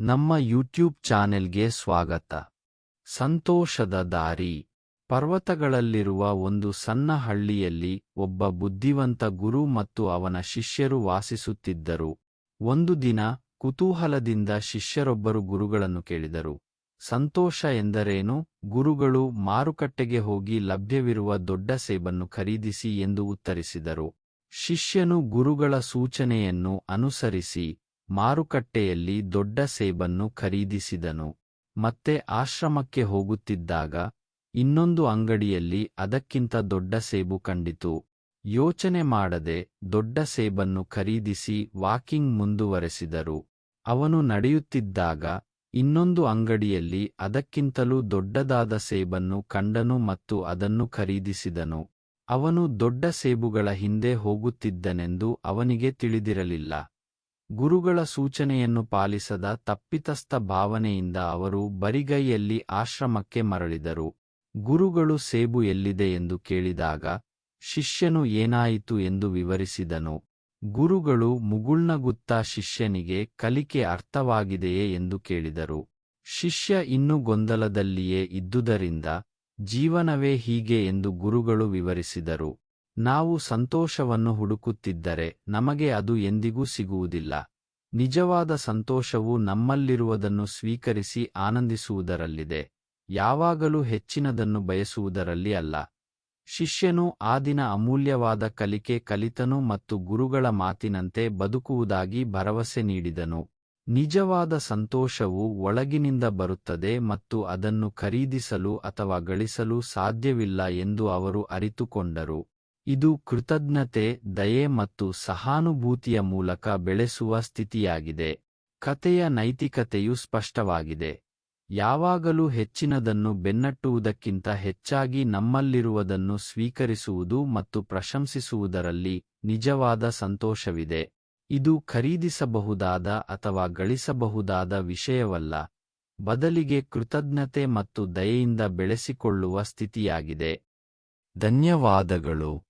ನಮ್ಮ ಯೂಟ್ಯೂಬ್ ಚಾನೆಲ್ಗೆ ಸ್ವಾಗತ. ಸಂತೋಷದ ದಾರಿ. ಪರ್ವತಗಳಲ್ಲಿರುವ ಒಂದು ಸಣ್ಣ ಹಳ್ಳಿಯಲ್ಲಿ ಒಬ್ಬ ಬುದ್ಧಿವಂತ ಗುರು ಮತ್ತು ಅವನ ಶಿಷ್ಯರು ವಾಸಿಸುತ್ತಿದ್ದರು. ಒಂದು ದಿನ ಕುತೂಹಲದಿಂದ ಶಿಷ್ಯರೊಬ್ಬರು ಗುರುಗಳನ್ನು ಕೇಳಿದರು. ಸಂತೋಷ ಎಂದರೇನು? ಗುರುಗಳು ಮಾರುಕಟ್ಟೆಗೆ ಹೋಗಿ ಲಭ್ಯವಿರುವ ದೊಡ್ಡ ಸೇಬನ್ನು ಖರೀದಿಸಿ ಎಂದು ಉತ್ತರಿಸಿದರು. ಶಿಷ್ಯನು ಗುರುಗಳ ಸೂಚನೆಯನ್ನು ಅನುಸರಿಸಿ ಮಾರುಕಟ್ಟೆಯಲ್ಲಿ ದೊಡ್ಡ ಸೇಬನ್ನು ಖರೀದಿಸಿದನು. ಮತ್ತೆ ಆಶ್ರಮಕ್ಕೆ ಹೋಗುತ್ತಿದ್ದಾಗ ಇನ್ನೊಂದು ಅಂಗಡಿಯಲ್ಲಿ ಅದಕ್ಕಿಂತ ದೊಡ್ಡ ಸೇಬು ಕಂಡಿತು. ಯೋಚನೆ ಮಾಡದೆ ದೊಡ್ಡ ಸೇಬನ್ನು ಖರೀದಿಸಿ ವಾಕಿಂಗ್ ಮುಂದುವರೆಸಿದರು. ಅವನು ನಡೆಯುತ್ತಿದ್ದಾಗ ಇನ್ನೊಂದು ಅಂಗಡಿಯಲ್ಲಿ ಅದಕ್ಕಿಂತಲೂ ದೊಡ್ಡದಾದ ಸೇಬನ್ನು ಕಂಡನು ಮತ್ತು ಅದನ್ನು ಖರೀದಿಸಿದನು. ಅವನು ದೊಡ್ಡ ಸೇಬುಗಳ ಹಿಂದೆ ಹೋಗುತ್ತಿದ್ದನೆಂದು ಅವನಿಗೆ ತಿಳಿದಿರಲಿಲ್ಲ. ಗುರುಗಳ ಸೂಚನೆಯನ್ನು ಪಾಲಿಸದ ತಪ್ಪಿತಸ್ಥ ಭಾವನೆಯಿಂದ ಅವರು ಬರಿಗೈಯಲ್ಲಿ ಆಶ್ರಮಕ್ಕೆ ಮರಳಿದರು. ಗುರುಗಳು ಸೇಬು ಎಲ್ಲಿದೆ ಎಂದು ಕೇಳಿದಾಗ, ಶಿಷ್ಯನು ಏನಾಯಿತು ಎಂದು ವಿವರಿಸಿದನು. ಗುರುಗಳು ಮುಗುಳ್ನಗುತ್ತಾ ಶಿಷ್ಯನಿಗೆ ಕಲಿಕೆ ಅರ್ಥವಾಗಿದೆಯೇ ಎಂದು ಕೇಳಿದರು. ಶಿಷ್ಯ ಇನ್ನೂ ಗೊಂದಲದಲ್ಲಿಯೇ ಇದ್ದುದರಿಂದ, ಜೀವನವೇ ಹೀಗೆ ಎಂದು ಗುರುಗಳು ವಿವರಿಸಿದರು. ನಾವು ಸಂತೋಷವನ್ನು ಹುಡುಕುತ್ತಿದ್ದರೆ ನಮಗೆ ಅದು ಎಂದಿಗೂ ಸಿಗುವುದಿಲ್ಲ. ನಿಜವಾದ ಸಂತೋಷವು ನಮ್ಮಲ್ಲಿರುವುದನ್ನು ಸ್ವೀಕರಿಸಿ ಆನಂದಿಸುವುದರಲ್ಲಿದೆ. ಯಾವಾಗಲೂ ಹೆಚ್ಚಿನದನ್ನು ಬಯಸುವುದರಲ್ಲಿ ಅಲ್ಲ. ಶಿಷ್ಯನು ಆ ದಿನ ಅಮೂಲ್ಯವಾದ ಕಲಿಕೆ ಕಲಿತನು ಮತ್ತು ಗುರುಗಳ ಮಾತಿನಂತೆ ಬದುಕುವುದಾಗಿ ಭರವಸೆ ನೀಡಿದನು. ನಿಜವಾದ ಸಂತೋಷವು ಒಳಗಿನಿಂದ ಬರುತ್ತದೆ ಮತ್ತು ಅದನ್ನು ಖರೀದಿಸಲು ಅಥವಾ ಗಳಿಸಲು ಸಾಧ್ಯವಿಲ್ಲ ಎಂದು ಅವರು ಅರಿತುಕೊಂಡರು. ಇದು ಕೃತಜ್ಞತೆ, ದಯೆ ಮತ್ತು ಸಹಾನುಭೂತಿಯ ಮೂಲಕ ಬೆಳೆಸುವ ಸ್ಥಿತಿಯಾಗಿದೆ. ಕತೆಯ ನೈತಿಕತೆಯು ಸ್ಪಷ್ಟವಾಗಿದೆ. ಯಾವಾಗಲೂ ಹೆಚ್ಚಿನದನ್ನು ಬೆನ್ನಟ್ಟುವುದಕ್ಕಿಂತ ಹೆಚ್ಚಾಗಿ ನಮ್ಮಲ್ಲಿರುವುದನ್ನು ಸ್ವೀಕರಿಸುವುದು ಮತ್ತು ಪ್ರಶಂಸಿಸುವುದರಲ್ಲಿ ನಿಜವಾದ ಸಂತೋಷವಿದೆ. ಇದು ಖರೀದಿಸಬಹುದಾದ ಅಥವಾ ಗಳಿಸಬಹುದಾದ ವಿಷಯವಲ್ಲ. ಬದಲಿಗೆ ಕೃತಜ್ಞತೆ ಮತ್ತು ದಯೆಯಿಂದ ಬೆಳೆಸಿಕೊಳ್ಳುವ ಸ್ಥಿತಿಯಾಗಿದೆ. ಧನ್ಯವಾದಗಳು.